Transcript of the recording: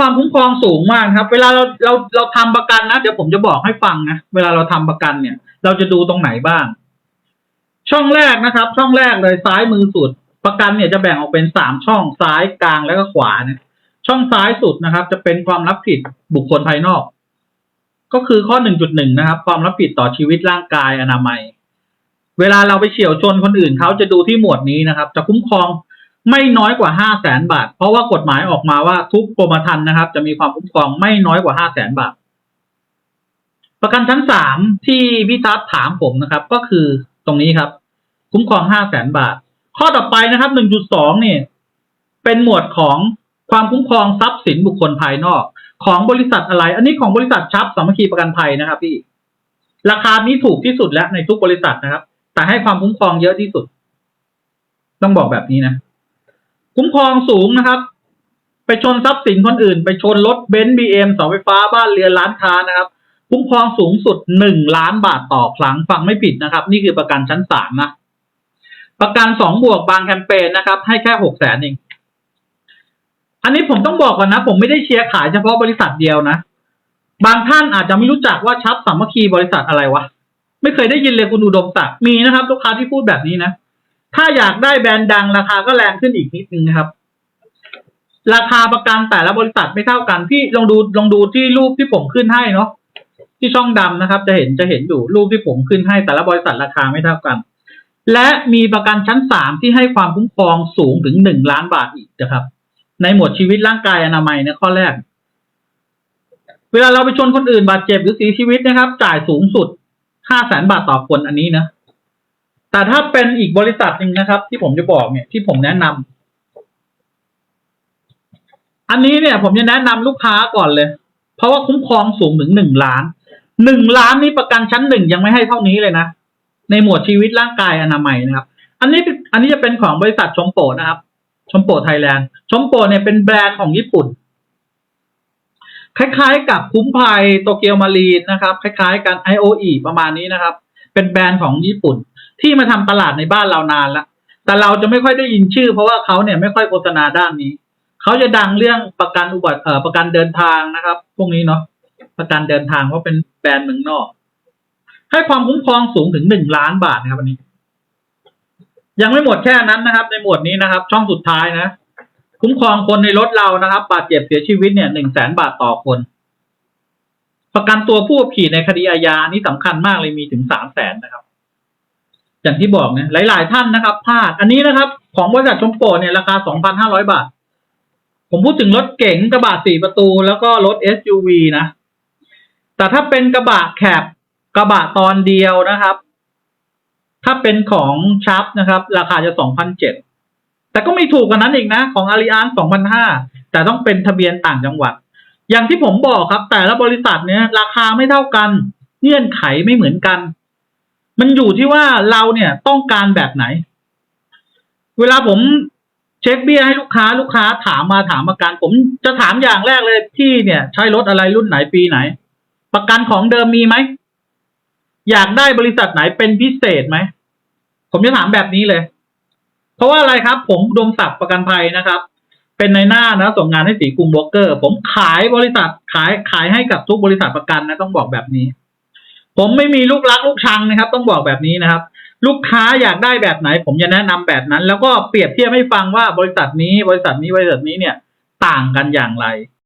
ความคุ้มครองสูงมากครับ เวลาเราเราเราทำประกันนะเดี๋ยวผมจะบอกให้ฟังนะเวลาเราทำประกันเนี่ย เราจะดูตรงไหนบ้าง ช่องแรกนะครับ ช่องแรกเลยซ้ายมือสุด ประกันเนี่ยจะแบ่งออกเป็นสามช่องซ้ายกลางแล้วก็ขวาเนี่ยช่องซ้ายสุดนะครับ จะเป็นความรับผิดบุคคลภายนอก ก็คือข้อหนึ่งจุดหนึ่งนะครับ ความรับผิดต่อชีวิตร่างกายอนามัย เวลาเราไปเฉี่ยวชนคนอื่นเขาจะดูที่หมวดนี้นะครับ จะคุ้มครอง ไม่น้อยกว่าห้าแสนบาท เพราะว่ากฎหมายออกมาว่าทุกกรมธรรม์นะครับ จะมีความคุ้มครองไม่น้อยกว่าห้าแสนบาท ประกันชั้นสามที่พี่ทัศถามผมนะครับ ก็คือตรงนี้ครับ คุ้มครองห้าแสนบาท ข้อต่อไปนะครับหนึ่งจุดสองนี่เป็นหมวดของความคุ้มครองทรัพย์สินบุคคลภายนอก ของบริษัทอะไร อันนี้ของบริษัทชับสามัคคีประกันภัยนะครับ พี่ ราคานี้ถูกที่สุดแล้วในทุกบริษัทนะครับ แต่ให้ความคุ้มครองเยอะที่สุด ต้องบอกแบบนี้นะ คุ้มครองสูงนะครับ ไปชนทรัพย์สินคนอื่น ไปชนรถเบนซ์บีเอ็มเสาไฟฟ้าบ้านเรือนร้านค้านะครับ คุ้มครองสูงสุดหนึ่งล้านบาทต่อครั้งฟังไม่ผิดนะครับ นี่คือประกันชั้นสามนะประกันสองบวกบางแคมเปญนะครับ ให้แค่หกแสนเองอันนี้ผมต้องบอกก่อนนะ ผมไม่ได้เชียร์ขายเฉพาะบริษัทเดียวนะ บางท่านอาจจะไม่รู้จักว่าชับสามัคคีบริษัทอะไรวะ ไม่เคยได้ยินเลยคุณอุดมศักดิ์มีนะครับ ลูกค้าที่พูดแบบนี้นะ ถ้าอยากได้แบรนด์ดังราคาก็แรงขึ้นอีกนิดนึงนะครับ ราคาประกันแต่ละบริษัทไม่เท่ากัน พี่ลองดูลองดูที่รูปที่ผมขึ้นให้เนาะที่ช่องดำนะครับ จะเห็นจะเห็นอยู่รูปที่ผมขึ้นให้แต่ละบริษัทราคาไม่เท่ากัน และมีประกันชั้นสามที่ให้ความคุ้มครองสูงถึงหนึ่งล้านบาทอีกนะครับ ในหมวดชีวิตร่างกายอนามัยนะข้อแรก เวลาเราไปชนคนอื่นบาดเจ็บหรือเสียชีวิตนะครับ จ่ายสูงสุดห้าแสนบาทต่อคนอันนี้นะ แต่ถ้าเป็นอีกบริษัทหนึ่งนะครับ ที่ผมจะบอกเนี่ยที่ผมแนะนำอันนี้เนี่ย ผมจะแนะนำลูกค้าก่อนเลย เพราะว่าคุ้มครองสูงถึงหนึ่งล้านหนึ่งล้านนี่ประกันชั้นหนึ่งยังไม่ให้เท่านี้เลยนะในหมวดชีวิตร่างกายอนามัยนะครับ อันนี้อันนี้จะเป็นของบริษัทชมโปนะครับ ชมโปไทยแลนด์ชมโปเนี่ยเป็นแบรนด์ของญี่ปุ่น คล้ายๆ กับคุ้มภัยโตเกียวมารีนนะครับ คล้ายๆ กัน IOE ประมาณนี้นะครับ เป็นแบรนด์ของญี่ปุ่น ที่มาทำตลาดในบ้านเรานานแล้วแต่เราจะไม่ค่อยได้ยินชื่อ เพราะว่าเขาเนี่ยไม่ค่อยโฆษณาด้านนี้เขาจะดังเรื่องประกันอุบัติเอ่อประกันเดินทางนะครับ พวกนี้เนาะประกันเดินทางเพราะเป็นแบรนด์เมืองนอก ให้ความคุ้มครองสูงถึงหนึ่งล้านบาทนะครับวันนี้ ยังไม่หมดแค่นั้นนะครับ ในหมวดนี้นะครับ ช่องสุดท้ายนะ คุ้มครองคนในรถเรานะครับบาดเจ็บเสียชีวิตเนี่ยหนึ่งแสนบาทต่อคน ประกันตัวผู้ขี่ในคดีอาญานี่สำคัญมากเลยมีถึงสามแสนนะครับ อย่างที่บอกเนี่ยหลาย ๆ ท่านนะครับพลาดอันนี้นะครับ ของบริษัทชมโปเนี่ยราคาสองพันห้าร้อยบาท ผมพูดถึงรถเก๋งกระบะสี่ประตู แล้วก็รถ SUV นะ แต่ถ้าเป็นกระบะแคบกระบะตอนเดียวนะครับ ถ้าเป็นของชับนะครับ ราคาจะสองพันเจ็ดแต่ก็ไม่ถูกกว่านั้นอีกนะ ของอาริอันสองพันห้าแต่ต้องเป็นทะเบียนต่างจังหวัด อย่างที่ผมบอกครับ แต่ละบริษัทเนี่ย ราคาไม่เท่ากัน เงื่อนไขไม่เหมือนกัน มันอยู่ที่ว่าเราเนี่ยต้องการแบบไหน เวลาผมเช็คเบี้ยให้ลูกค้าลูกค้าถามมาถามประกัน ผมจะถามอย่างแรกเลยที่เนี่ย ใช้รถอะไรรุ่นไหนปีไหน ประกันของเดิมมีไหมอยากได้บริษัทไหนเป็นพิเศษไหมผมจะถามแบบนี้เลย เพราะว่าอะไรครับ ผมอุดมศักดิ์ประกันภัยนะครับ เป็นในหน้านะส่งงานให้สีกรุงโบรกเกอร์ ผมขายบริษัทขายขายให้กับทุกบริษัทประกันนะต้องบอกแบบนี้ ผมไม่มีลูกรักลูกชังนะครับ ต้องบอกแบบนี้นะครับ ลูกค้าอยากได้แบบไหน ผมจะแนะนำแบบนั้น แล้วก็เปรียบเทียบให้ฟังว่าบริษัทนี้บริษัทนี้บริษัทนี้เนี่ย ต่างกันอย่างไร